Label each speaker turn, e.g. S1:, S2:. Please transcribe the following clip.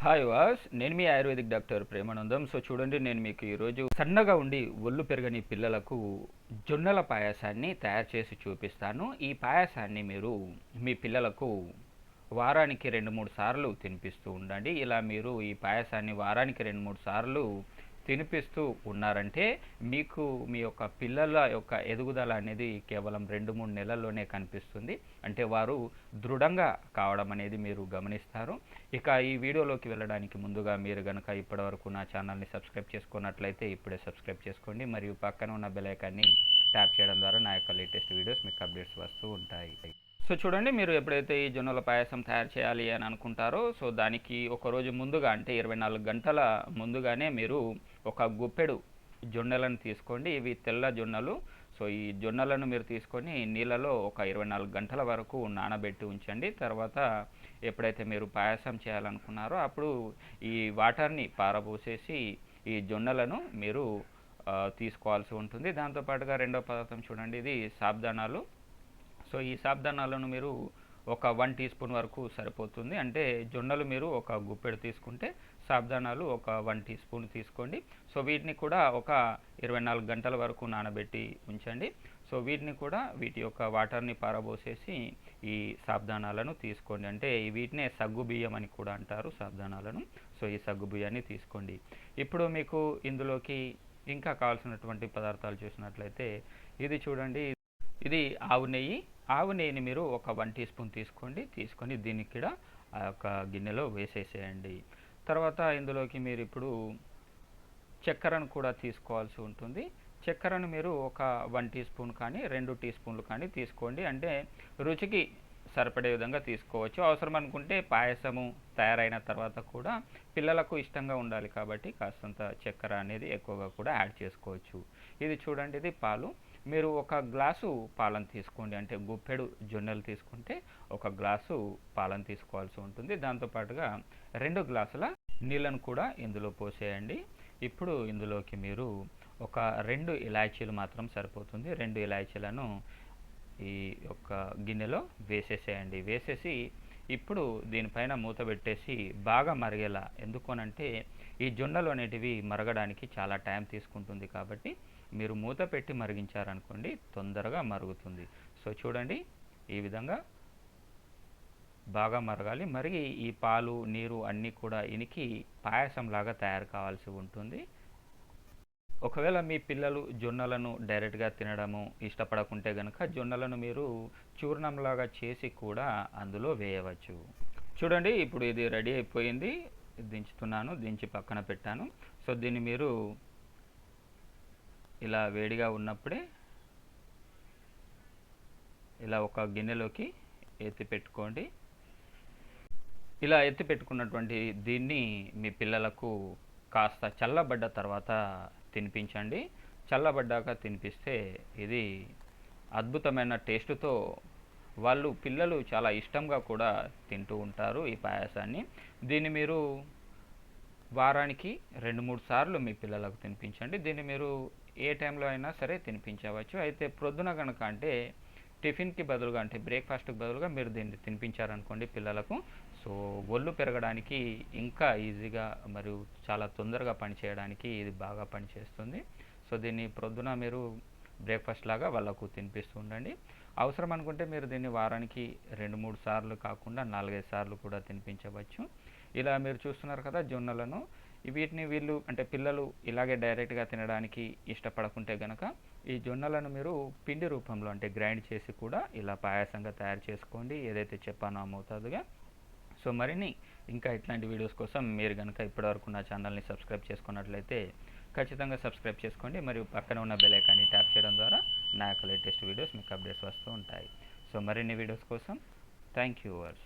S1: Hi వాస్ నేను మీ ఆయుర్వేదిక్ డాక్టర్ ప్రేమానందం. సో చూడండి నేను మీకు ఈరోజు సన్నగా ఉండి ఒళ్ళు పెరగని పిల్లలకు జొన్నల పాయసాన్ని తయారు చేసి చూపిస్తాను. ఈ పాయసాన్ని మీరు మీ పిల్లలకు వారానికి రెండు మూడు సార్లు తినిపిస్తూ ఉండండి. ఇలా మీరు ఈ పాయసాన్ని వారానికి రెండు మూడు సార్లు తినిపిస్తూ ఉన్నారంటే మీకు మీ యొక్క పిల్లల యొక్క ఎదుగుదల అనేది కేవలం రెండు మూడు నెలల్లోనే కనిపిస్తుంది. అంటే వారు దృఢంగా కావడం అనేది మీరు గమనిస్తారు. ఇక ఈ వీడియోలోకి వెళ్ళడానికి ముందుగా మీరు కనుక ఇప్పటివరకు నా ఛానల్ని సబ్స్క్రైబ్ చేసుకున్నట్లయితే ఇప్పుడే సబ్స్క్రైబ్ చేసుకోండి. మరియు పక్కన ఉన్న బెలైకాన్ని ట్యాప్ చేయడం ద్వారా నా యొక్క లేటెస్ట్ వీడియోస్ మీకు అప్డేట్స్ వస్తూ ఉంటాయి. సో చూడండి మీరు ఎప్పుడైతే ఈ జొన్నల పాయసం తయారు చేయాలి అని అనుకుంటారో సో దానికి ఒక రోజు ముందుగా అంటే ఇరవై నాలుగు గంటల ముందుగానే మీరు ఒక గుప్పెడు జొన్నలను తీసుకోండి. ఇవి తెల్ల జొన్నలు. సో ఈ జొన్నలను మీరు తీసుకొని నీళ్ళలో ఒక ఇరవై నాలుగు గంటల వరకు నానబెట్టి ఉంచండి. తర్వాత ఎప్పుడైతే మీరు పాయసం చేయాలనుకున్నారో అప్పుడు ఈ వాటర్ని పారబోసేసి ఈ జొన్నలను మీరు తీసుకోవాల్సి ఉంటుంది. దాంతోపాటుగా రెండో పదార్థం చూడండి. ఇది సాబ్దానాలు. సో ఈ సాబ్దానాలను మీరు ఒక వన్ టీ స్పూన్ వరకు సరిపోతుంది. అంటే జొన్నలు మీరు ఒక గుప్పెడు తీసుకుంటే సాబ్దానాలు ఒక వన్ టీ స్పూన్ తీసుకోండి. సో వీటిని కూడా ఒక ఇరవై నాలుగు గంటల వరకు నానబెట్టి ఉంచండి. సో వీటిని కూడా వీటి యొక్క వాటర్ని పారబోసేసి ఈ సాబ్దానాలను తీసుకోండి. అంటే వీటినే సగ్గు బియ్యం అని కూడా అంటారు సాబ్దానాలను. సో ఈ సగ్గు బియ్యాన్ని తీసుకోండి. ఇప్పుడు మీకు ఇందులోకి ఇంకా కావాల్సినటువంటి పదార్థాలు చూసినట్లయితే ఇది చూడండి. ఇది ఆవు నెయ్యి ఆవు నెయ్యిని మీరు ఒక వన్ టీ స్పూన్ తీసుకోండి తీసుకొని దీనికి కూడా ఆ యొక్క గిన్నెలో వేసేసేయండి. తర్వాత ఇందులోకి మీరు ఇప్పుడు చక్కెరను కూడా తీసుకోవాల్సి ఉంటుంది. చక్కెరను మీరు ఒక వన్ టీ స్పూన్ కానీ రెండు టీ స్పూన్లు కానీ తీసుకోండి. అంటే రుచికి సరిపడే విధంగా తీసుకోవచ్చు. అవసరం అనుకుంటే పాయసము తయారైన తర్వాత కూడా పిల్లలకు ఇష్టంగా ఉండాలి కాబట్టి కాస్తంత చక్కెర అనేది ఎక్కువగా కూడా యాడ్ చేసుకోవచ్చు. ఇది చూడండి ఇది పాలు. మీరు ఒక గ్లాసు పాలను తీసుకోండి. అంటే గుప్పెడు జొన్నలు తీసుకుంటే ఒక గ్లాసు పాలను తీసుకోవాల్సి ఉంటుంది. దాంతోపాటుగా రెండు గ్లాసుల నీళ్ళను కూడా ఇందులో పోసేయండి. ఇప్పుడు ఇందులోకి మీరు ఒక రెండు ఇలాచీలు మాత్రం సరిపోతుంది. రెండు ఇలాచీలను ఈ యొక్క గిన్నెలో వేసేసేయండి. వేసేసి ఇప్పుడు దీనిపైన మూత పెట్టేసి బాగా మరిగేలా. ఎందుకోనంటే ఈ జొన్నలు అనేటివి మరగడానికి చాలా టైం తీసుకుంటుంది కాబట్టి మీరు మూత పెట్టి మరిగించారనుకోండి తొందరగా మరుగుతుంది. సో చూడండి ఈ విధంగా బాగా మరగాలి. మరిగి ఈ పాలు నీరు అన్నీ కూడా ఇనికి పాయసంలాగా తయారు కావాల్సి ఉంటుంది. ఒకవేళ మీ పిల్లలు జొన్నలను డైరెక్ట్గా తినడము ఇష్టపడకుంటే కనుక జొన్నలను మీరు చూర్ణంలాగా చేసి కూడా అందులో వేయవచ్చు. చూడండి ఇప్పుడు ఇది రెడీ అయిపోయింది. దించుతున్నాను దించి పక్కన పెట్టాను. సో దీన్ని మీరు ఇలా వేడిగా ఉన్నప్పుడే ఇలా ఒక గిన్నెలోకి ఎత్తి పెట్టుకోండి. ఇలా ఎత్తి పెట్టుకున్నటువంటి దీన్ని మీ పిల్లలకు కాస్త చల్లబడ్డ తర్వాత తినిపించండి. చల్లబడ్డాక తినిపిస్తే ఇది అద్భుతమైన టేస్టుతో వాళ్ళు పిల్లలు చాలా ఇష్టంగా కూడా తింటూ ఉంటారు ఈ పాయాసాన్ని. దీన్ని మీరు వారానికి రెండు మూడు సార్లు మీ పిల్లలకు తినిపించండి. దీన్ని మీరు ఏ టైంలో అయినా సరే తినిపించవచ్చు. అయితే ప్రొద్దున కనుక అంటే టిఫిన్కి బదులుగా అంటే బ్రేక్ఫాస్ట్కి బదులుగా మీరు దీన్ని తినిపించారనుకోండి పిల్లలకు. సో ఒళ్ళు పెరగడానికి ఇంకా ఈజీగా మరియు చాలా తొందరగా పనిచేయడానికి ఇది బాగా పనిచేస్తుంది. సో దీన్ని ప్రొద్దున మీరు బ్రేక్ఫాస్ట్ లాగా వాళ్ళకు తినిపిస్తూ ఉండండి. అవసరం అనుకుంటే మీరు దీన్ని వారానికి రెండు మూడు సార్లు కాకుండా నాలుగైదు సార్లు కూడా తినిపించవచ్చు. ఇలా మీరు చూస్తున్నారు కదా జొన్నలను. వీటిని వీళ్ళు అంటే పిల్లలు ఇలాగే డైరెక్ట్గా తినడానికి ఇష్టపడకుంటే గనక ఈ జొన్నలను మీరు పిండి రూపంలో అంటే గ్రైండ్ చేసి కూడా ఇలా పాయసంగా తయారు చేసుకోండి. ఏదైతే చెప్పానో ఆ మోతాదుగా. సో మరిన్ని ఇంకా ఇట్లాంటి వీడియోస్ కోసం మీరు కనుక ఇప్పటివరకు నా ఛానల్ని సబ్స్క్రైబ్ చేసుకున్నట్లయితే ఖచ్చితంగా సబ్స్క్రైబ్ చేసుకోండి. మరియు పక్కన ఉన్న బెల్ ఐకాన్ని ట్యాప్ చేయడం ద్వారా నా యొక్క లేటెస్ట్ వీడియోస్ మీకు అప్డేట్స్ వస్తూ ఉంటాయి. సో మరిన్ని వీడియోస్ కోసం థ్యాంక్ యూ వర్స్.